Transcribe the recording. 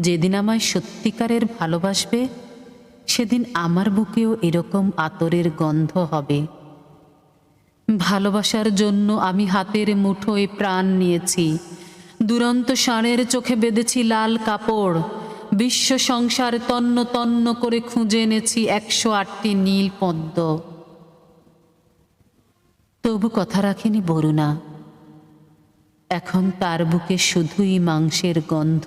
যেদিন আমায় সত্যিকারের ভালোবাসবে, সেদিন আমার বুকেও এরকম আতরের গন্ধ হবে। ভালোবাসার জন্য আমি হাতের মুঠোয় প্রাণ নিয়েছি। দুরন্ত ষাঁড়ের চোখে বেঁধেছি লাল কাপড়। বিশ্ব সংসার তন্ন তন্ন করে খুঁজে এনেছি একশো আটটি নীল পদ্ম। তবু কথা রাখেনি বরুণা, এখন তার বুকে শুধুই মাংসের গন্ধ।